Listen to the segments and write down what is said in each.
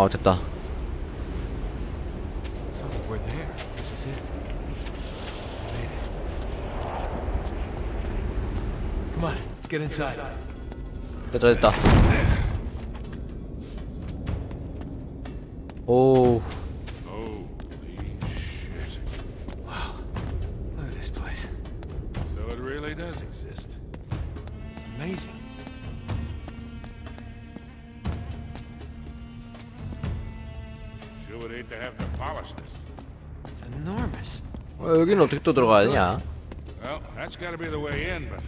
아 됐다. 됐다 됐다 오 여기는 어떻게 또 들어가야 되냐 Well, that's got to be the way in, but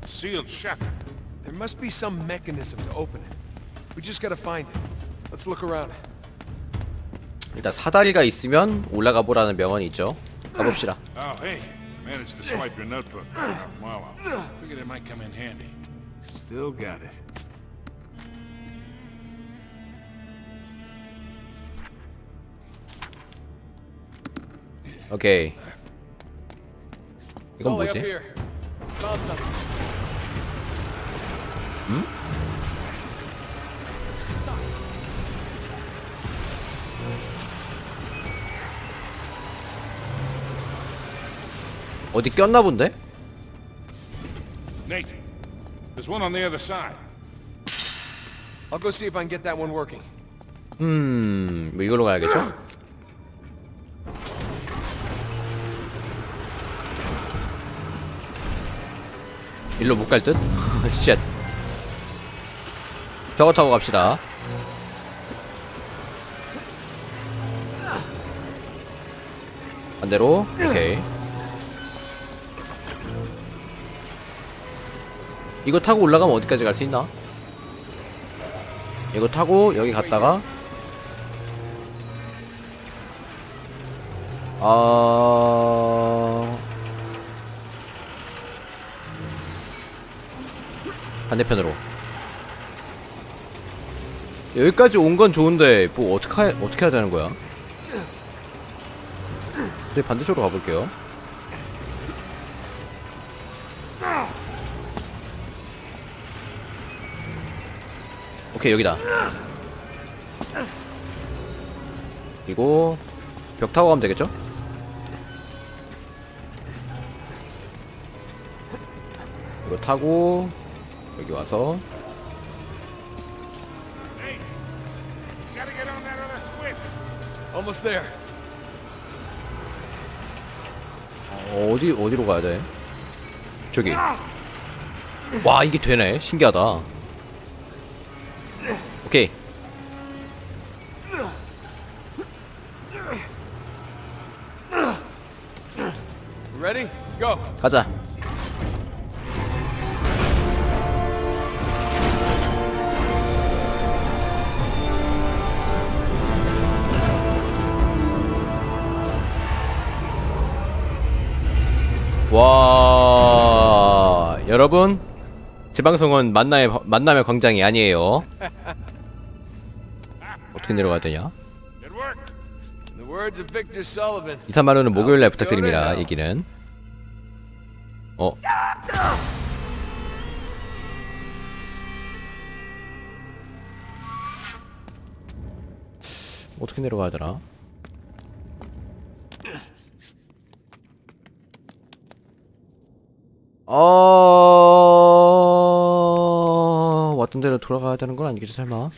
it's sealed shut. There must be some mechanism to open it. We just gotta find it. Let's look around. 일단 사다리가 있으면 올라가 보라는 명언이 있죠 가봅시다 Oh, hey, managed to swipe your notebook off Marlowe. Figured it might come in handy. Still got it. 오케이 이건 Sully, up 뭐지? here. Found something. It's stuck. 어디 꼈나 본데? Nate, there's one on the other side. I'll go see if I can get that one working. 음... 뭐 이걸로 가야겠죠? 일로 못 갈 듯? 쉣. 저거 타고 갑시다. 반대로. 오케이. 이거 타고 올라가면 어디까지 갈 수 있나? 이거 타고 여기 갔다가. 아 반대편으로 여기까지 온 건 좋은데 뭐 어떻게 하, 어떻게 해야 되는 거야? 네 반대쪽으로 가볼게요. 오케이 여기다. 그리고 벽 타고 가면 되겠죠? 이거 타고 여기 와서. Almost there. 어, 어디 어디로 가야 돼? 저기. 와 이게 되네. 신기하다. 오케이. Ready? Go. 가자. 여러분 제 방송은 만남의 만남의 광장이 아니에요. 어떻게 내려가야 되냐? 이사마루는 목요일 날 부탁드립니다. 얘기는 어 어떻게 내려가야 되나? 어 왔던 대로 돌아가야 되는 건 아니겠지 설마?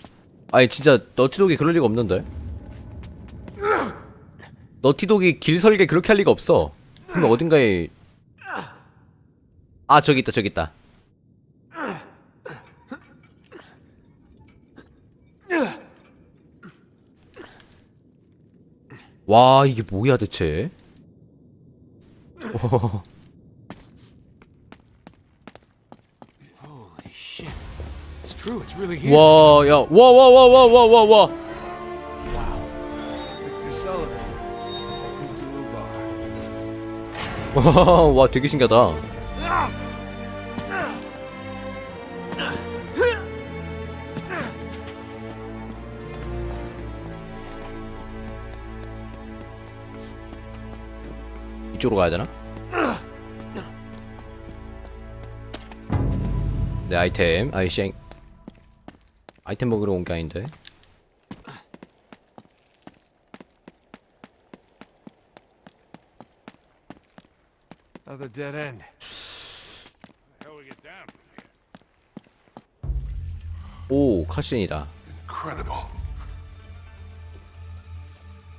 아니 진짜 너티독이 그럴 리가 없는데. 너티독이 길 설계 그렇게 할 리가 없어. 그럼 어딘가에 아 저기 있다 저기 있다. 와 이게 뭐야 대체? true. It's really here. 와, 야, 와, 와, 와, 와, 와, 와, 와. Victor Sullivan. Welcome to Ubar. 와, 되게 신기하다. 이쪽으로 가야 되나? 네, 아이템. 아이쉥. 아이템 먹으러 온 아닌데 Another dead end. 오 칼신이다 Incredible.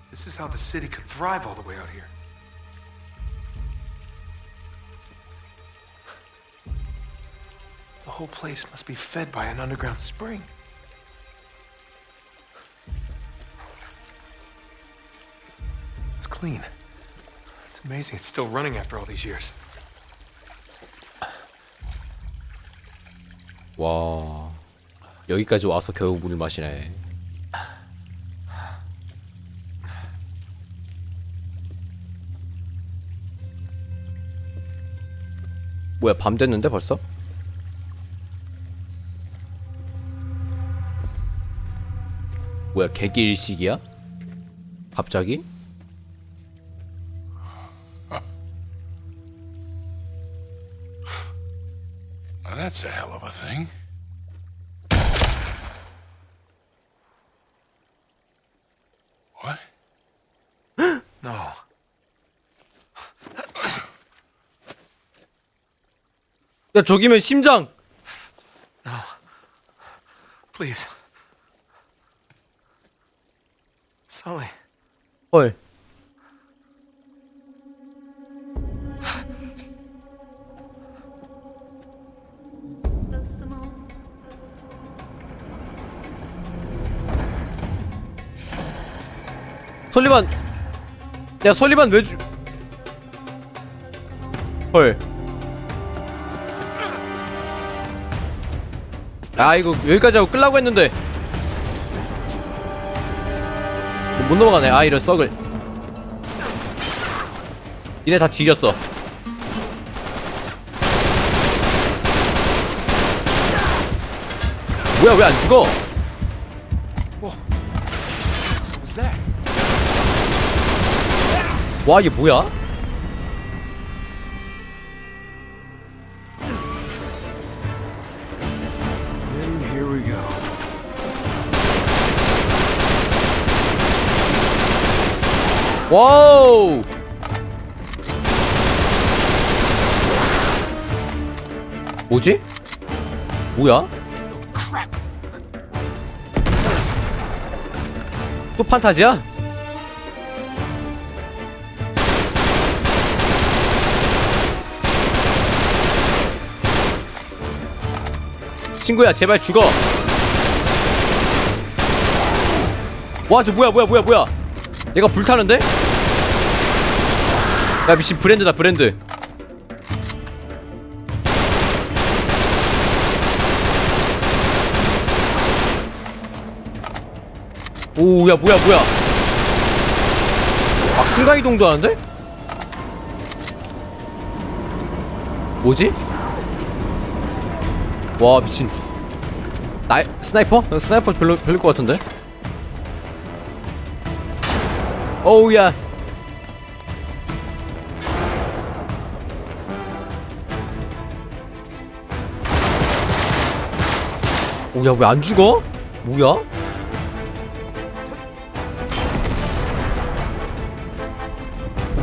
This is how the city could thrive all the way out here. The whole place must be fed by an underground spring. Clean. It's amazing it's still running after all these years. 와 여기까지 와서 겨우 물을 마시네 뭐야 밤 됐는데 벌써? 뭐야 개기 일식이야? 갑자기? A hell of a thing. What? No. 야 저기면 심장! No. Please. Sully. 헐 설리반. 야 설리반 왜 주... 헐. 아 이거 여기까지 하고 끌라고 했는데. 못 넘어가네. 아 이런 썩을. 니네 다 뒤졌어. 뭐야 왜 안 죽어? What was that? 와 이게 뭐야. 와우 뭐지? 뭐야? 또 판타지야? 친구야 제발 죽어 와 저 뭐야 뭐야 뭐야 뭐야 얘가 불타는데? 야 미친 브랜드다 브랜드 오야 뭐야 뭐야 아 순간이동도 하는데? 뭐지? 와 미친 나 스나이퍼? 스나이퍼 별로 별로 것 같은데? 오우야 오야 왜 안 죽어? 뭐야?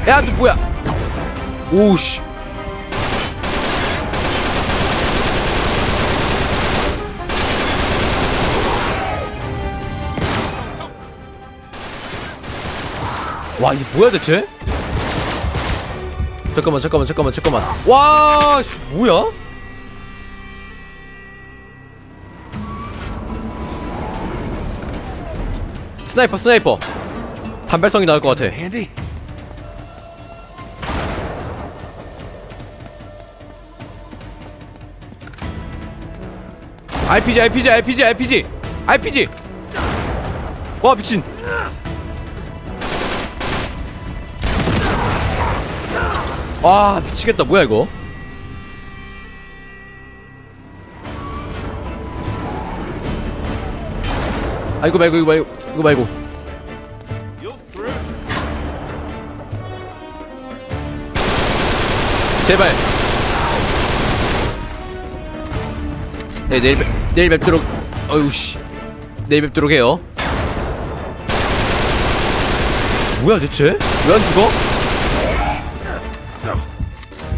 야, 너 뭐야? 오우씨. 와, 이게 뭐야 대체? 잠깐만, 잠깐만, 잠깐만, 잠깐만. 와, 씨, 뭐야? 스나이퍼, 스나이퍼. 단발성이 나올 것 같아. RPG RPG RPG RPG RPG 와 미친 와 미치겠다. 뭐야 이거? 아 이거 말고 이거 말고 이거 말고. 제발. 네 내일 뵙, 내일 뵙도록 어휴 씨. 내일 뵙도록 해요. 뭐야 대체? 왜 안 죽어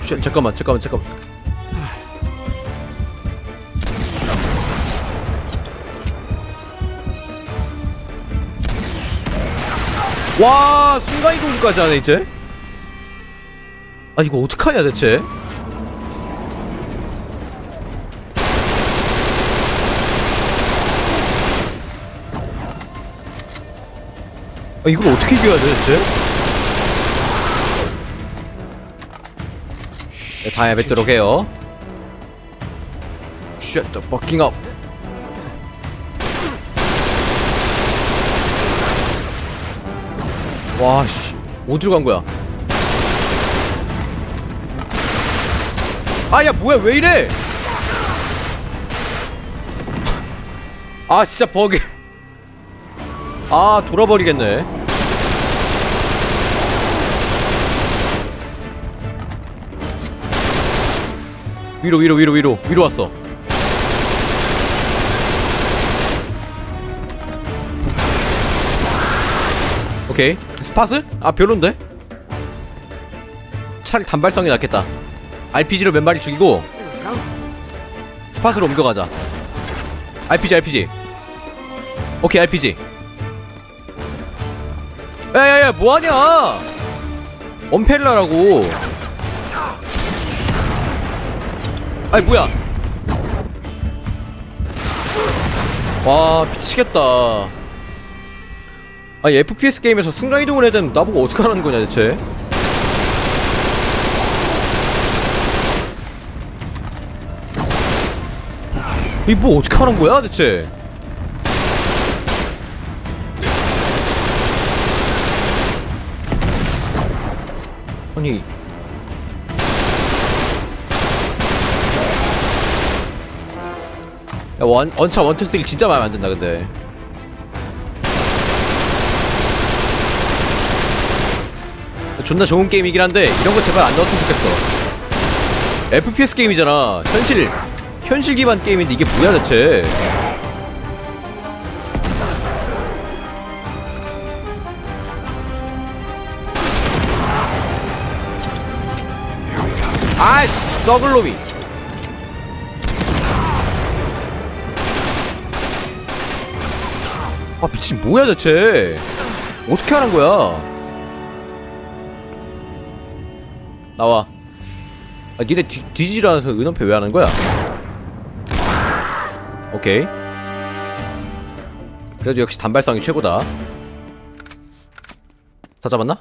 쉣, 잠깐만 잠깐만 잠깐만. 와 순간이동까지 하네 이제? 아 이거 어떡하냐 대체? 아 이걸 어떻게 이겨야 돼 대체 다음에 뵙도록 해요. Shut the fucking up. 와씨. 어디로 간 거야? 아야 뭐야 왜 이래? 아 진짜 버기 아 돌아버리겠네 위로 위로 위로 위로. 위로 왔어. 오케이. 스팟을? 아 별론데? 차라리 단발성이 낫겠다. RPG로 몇 마리 죽이고 스팟으로 옮겨가자. RPG RPG 오케이 RPG 야야야 뭐하냐? 엄펠라라고 아니 뭐야? 와 미치겠다. 아니 FPS 게임에서 순간이동을 해야 되는 나보고 어떡하라는 거냐 대체? 이뭐 어떡하라는 거야 대체? 아니 야 원, 원차 원투 쓰기 진짜 마음에 안 든다 근데. 존나 좋은 게임이긴 한데 이런 거 제발 안 넣었으면 좋겠어. FPS 게임이잖아. 현실 현실 기반 게임인데 이게 뭐야 대체? 아이씨 썩을 놈이 아 미친 뭐야 대체? 어떻게 하는 거야? 나와. 아 니네 뒤, 뒤지라서 은원패 왜 하는 거야? 오케이. 그래도 역시 단발성이 최고다. 다 잡았나?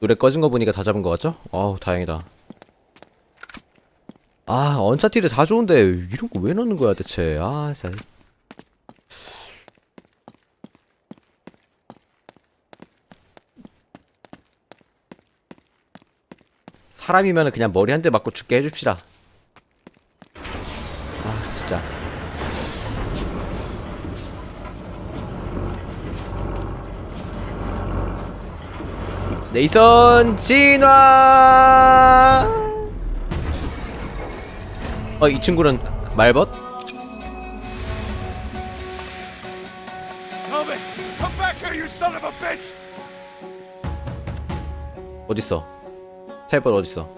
노래 꺼진 거 보니까 다 잡은 거 같죠? 아우 다행이다. 아 언차티드 다 좋은데 이런 거 왜 넣는 거야 대체? 아 진짜 사람이면 그냥 머리 한 대 맞고 죽게 해줍시다. 아 진짜. 네이선 진화! 어 이 친구는 말벗? 어딨어 텔벗 어딨어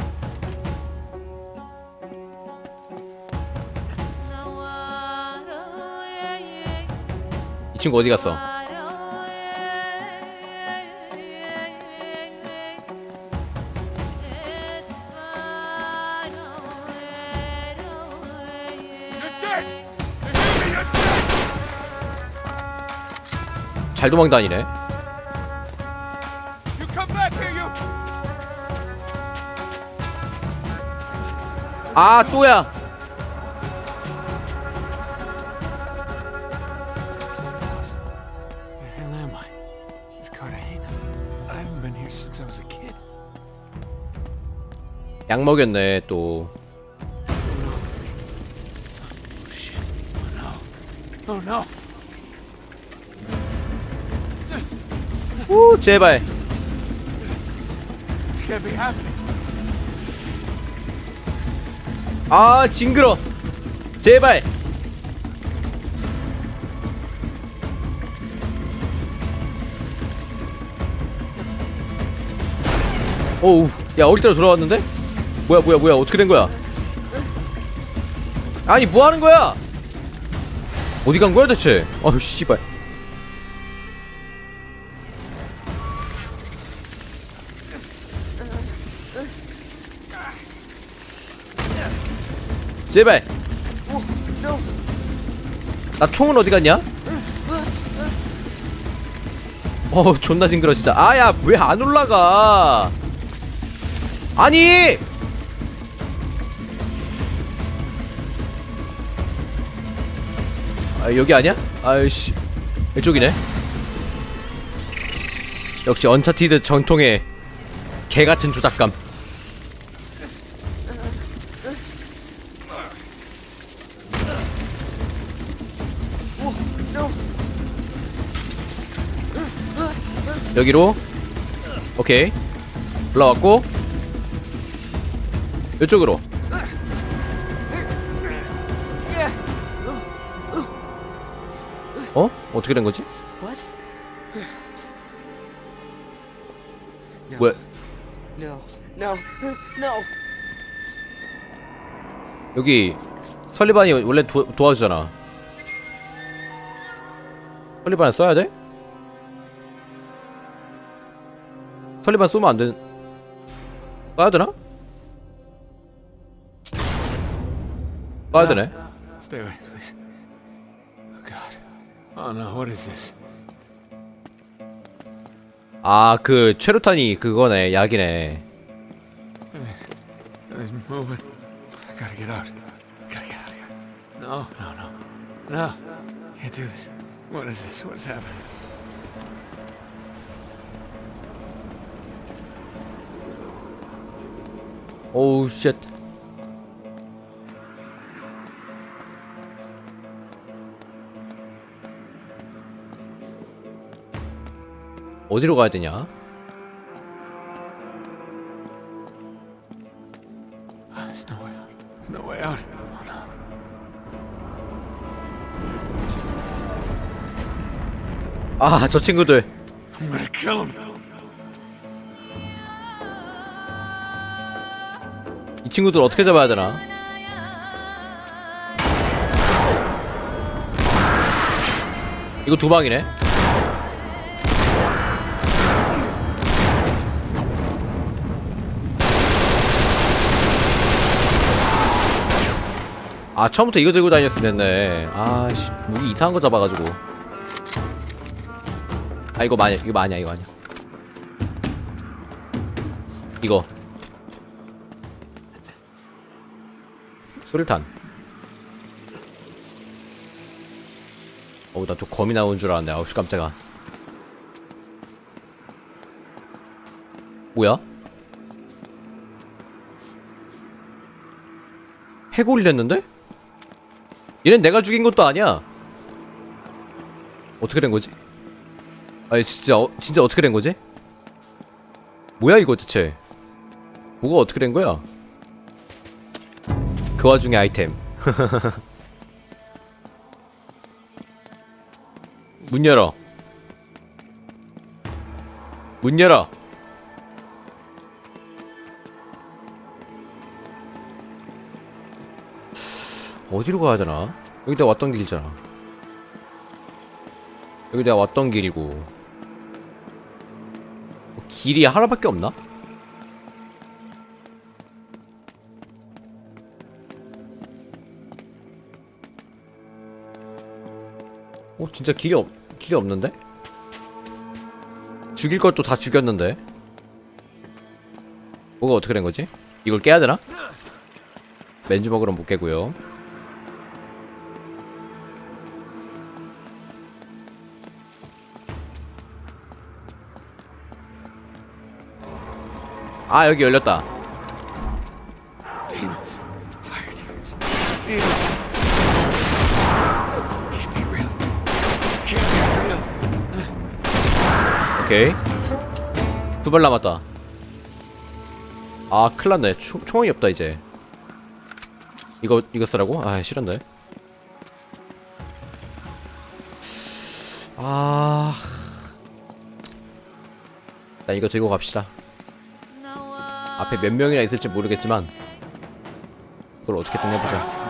이 친구 어디 갔어! 잘 도망다니네 a kid. 약 먹였네 또 Oh. Oh. Oh. 오, 제발 아 징그러. 제발. 오우 야 어릴 때로 돌아왔는데? 뭐야 뭐야 뭐야 어떻게 된 거야? 아니 뭐 하는 거야? 어디 간 거야 대체? 아유 씨발 제발. 나 총은 어디 갔냐? 어 존나 징그러 진짜. 아야 왜 안 올라가? 아니! 아 여기 아니야? 아이씨. 이쪽이네. 역시 언차티드 전통의 개같은 조작감 여기로. 오케이. 올라왔고. 이쪽으로. 어? 어떻게 된 거지? 뭐야. 여기 설리반이 원래 도, 도와주잖아. 설리반 써야 돼? 설리반 쏘면 안 돼. 써야 되나? 써야 되네. Stay away, please. Oh God. Oh no, what is this? 아, 그 최루탄이 그거네, 약이네. It's moving. I gotta get out. Gotta get out of here. No, no, no. No. Can't do this. What is this? What's happening? 오우 쉣. 어디로 가야 되냐? Ah. Oh. 아, 저 친구들. 친구들 어떻게 잡아야 되나? 이거 두 방이네. 아 처음부터 이거 들고 다녔으면 됐네. 아씨 무기 이상한 거 잡아가지고. 아 이거 많이 이거 많이야 이거 아니야. 이거 수류탄 어우 나 또 거미 나온 줄 알았네 아우씨 깜짝아 뭐야? 해골이 됐는데? 얘는 내가 죽인 것도 아니야 어떻게 된 거지? 아니 진짜 어, 진짜 어떻게 된 거지? 뭐야 이거 대체 뭐가 어떻게 된 거야? 그 와중에 아이템. 문 열어. 문 열어. 어디로 가야 되나? 여기 내가 왔던 길이잖아. 여기 내가 왔던 길이고. 뭐 길이 하나밖에 없나? 어 진짜 길이 없 길이 없는데? 죽일 걸또다 죽였는데 뭐가 어떻게 된 거지? 이걸 깨야 되나? 맨주먹으로 못 깨고요. 아 여기 열렸다. 오케이. 두 발 남았다. 아, 큰일 났네. 총, 총이 없다, 이제. 이거, 이거 쓰라고? 아, 싫은데. 아. 나 이거 들고 갑시다. 앞에 몇 명이나 있을지 모르겠지만 그걸 어떻게든 해보자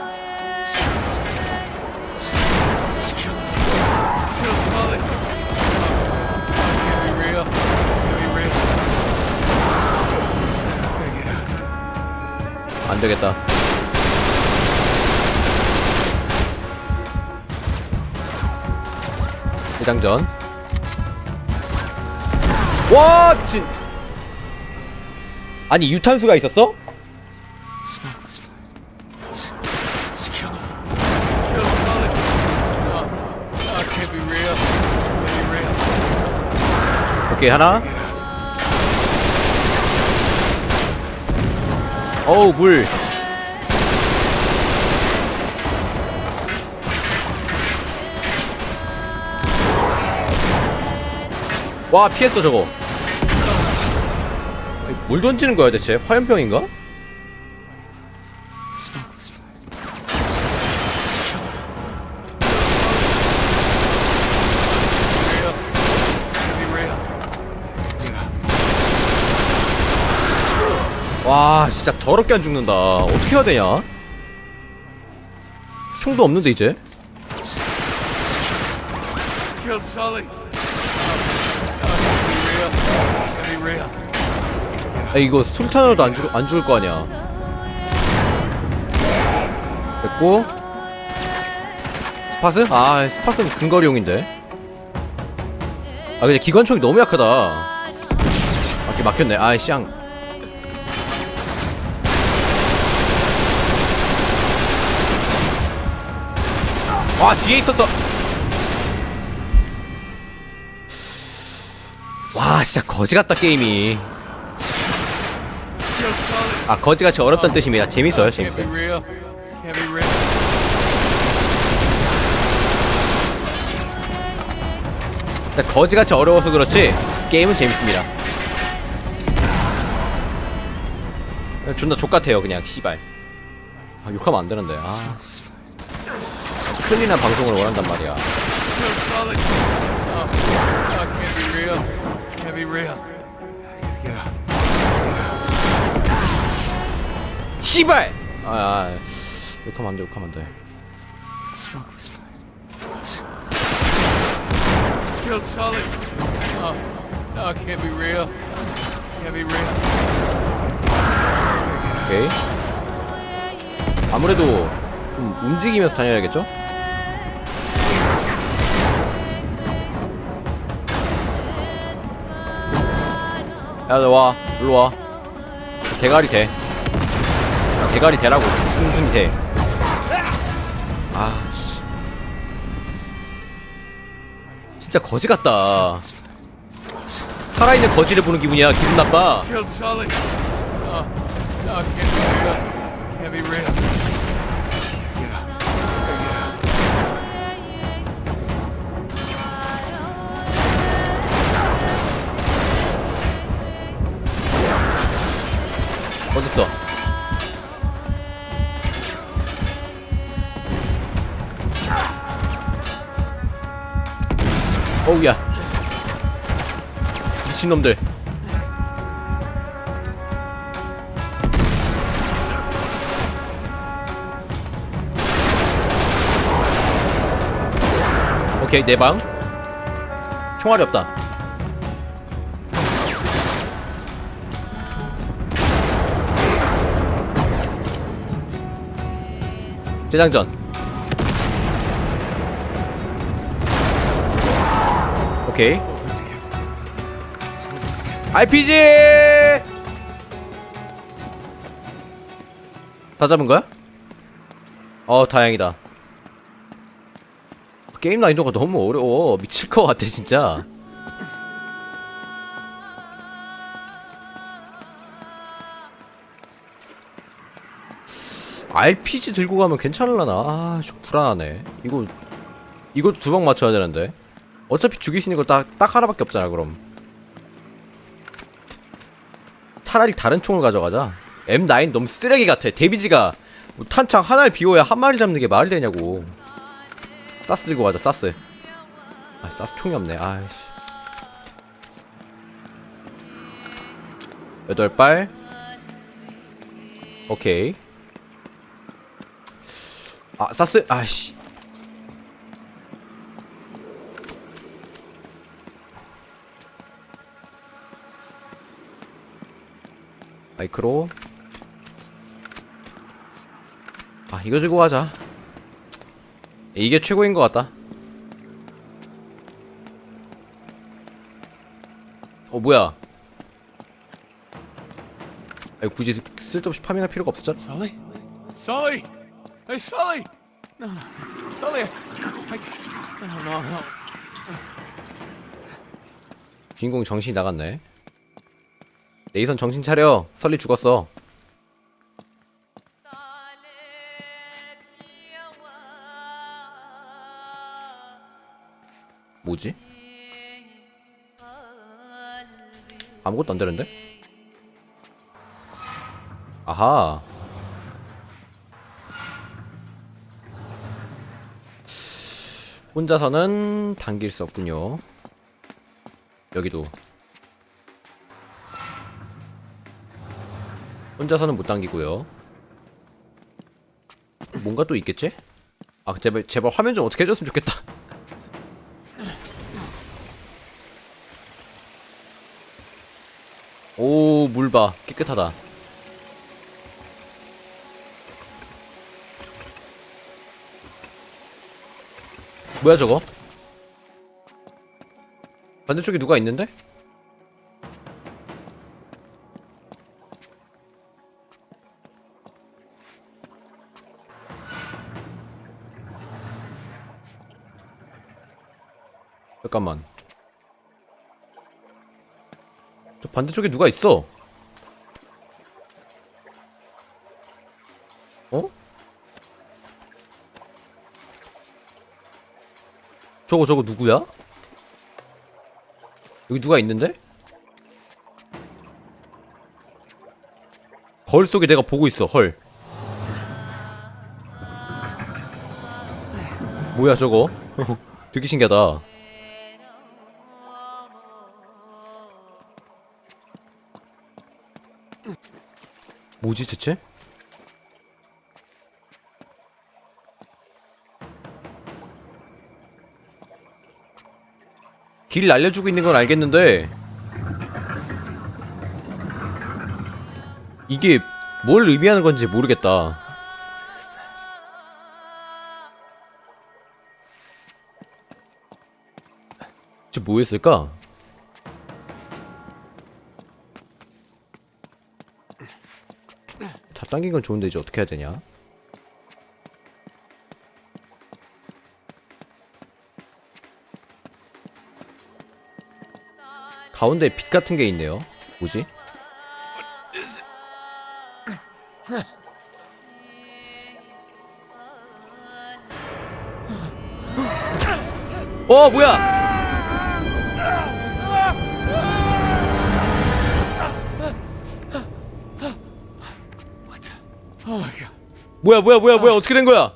안 되겠다 대장전 와 미친 아니 유탄수가 있었어? 오케이 하나 어우 물. 와 피했어 저거. 뭘 던지는 거야 대체? 화염병인가? 와 진짜 더럽게 안 죽는다. 어떻게 해야 되냐? 총도 없는데 이제. 아 이거 술탄으로도 안, 죽, 안 죽을 거 아니야. 됐고. 스팟은? 아 스팟은 근거리용인데. 아 근데 기관총이 너무 약하다. 아 이렇게 막혔네. 아이 쌍 와 뒤에 있었어. 와 진짜 거지같다 게임이. 아 거지같이 어렵다는 뜻입니다. 재밌어요 재밌어요. 거지같이 어려워서 그렇지 게임은 재밌습니다. 존나 족같아요 그냥 씨발. 아 욕하면 안 되는데 아 클린한 방송을 원한단 말이야. 씨발 아, 아 욕하면 욕하면 be real. Can't be real. 오케이 아무래도 좀 움직이면서 다녀야겠죠? 야 너 와. 일로 와. 대가리 대 야, 대가리 대라고. 충분히 대 아 씨. 진짜 거지 같다. 살아있는 거지를 보는 기분이야. 기분 나빠 미친놈들. 오케이 내방. 총알이 없다. 재장전. 오케이 RPG 다 잡은 거야? 어 다행이다 게임 난이도가 너무 어려워 미칠 것 같아 진짜 RPG 들고 가면 괜찮을라나? 아, 좀 불안하네. 이거 이것도 두 방 맞춰야 되는데. 어차피 죽일 수 있는 걸딱 딱 하나밖에 없잖아, 그럼. 차라리 다른 총을 가져가자. M9 너무 쓰레기 같아. 데미지가 뭐 탄창 하나를 비워야 한 마리 잡는 게 말이 되냐고. 사스 들고 가자, 사스. 아, 사스 총이 없네. 아이씨. 여덟 발. 오케이. 아, 사스, 아씨. 마이크로. 아, 이거 들고 가자. 이게 최고인 것 같다. 어, 뭐야. 아니, 굳이 쓸데없이 파밍할 필요가 없었잖아. Sully? Sully! Hey, Sully! No, no. Sully! I, no, no, no. 주인공 정신이 나갔네. 네이선 정신 차려. 설리 죽었어. 뭐지? 아무것도 안 되는데? 아하. 혼자서는 당길 수 없군요. 여기도. 혼자서는 못 당기고요. 뭔가 또 있겠지? 아 제발 제발 화면 좀 어떻게 해줬으면 좋겠다. 오, 물 봐. 깨끗하다. 뭐야 저거? 반대쪽에 누가 있는데? 반대쪽에 누가 있어? 어? 저거 저거 누구야? 여기 누가 있는데? 거울 속에 내가 보고 있어 헐 뭐야 저거 되게 신기하다 뭐지 대체? 길 알려주고 있는 건 알겠는데 이게 뭘 의미하는 건지 모르겠다. 저 뭐했을까? 당긴 건 좋은데 이제 어떻게 해야 되냐? 가운데 빛 같은 게 있네요. 뭐지? 어 뭐야? 뭐야 뭐야 뭐야 뭐야 어떻게 된 거야?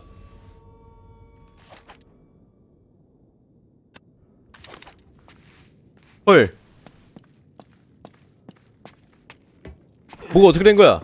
헐. 뭐가 어떻게 된 거야?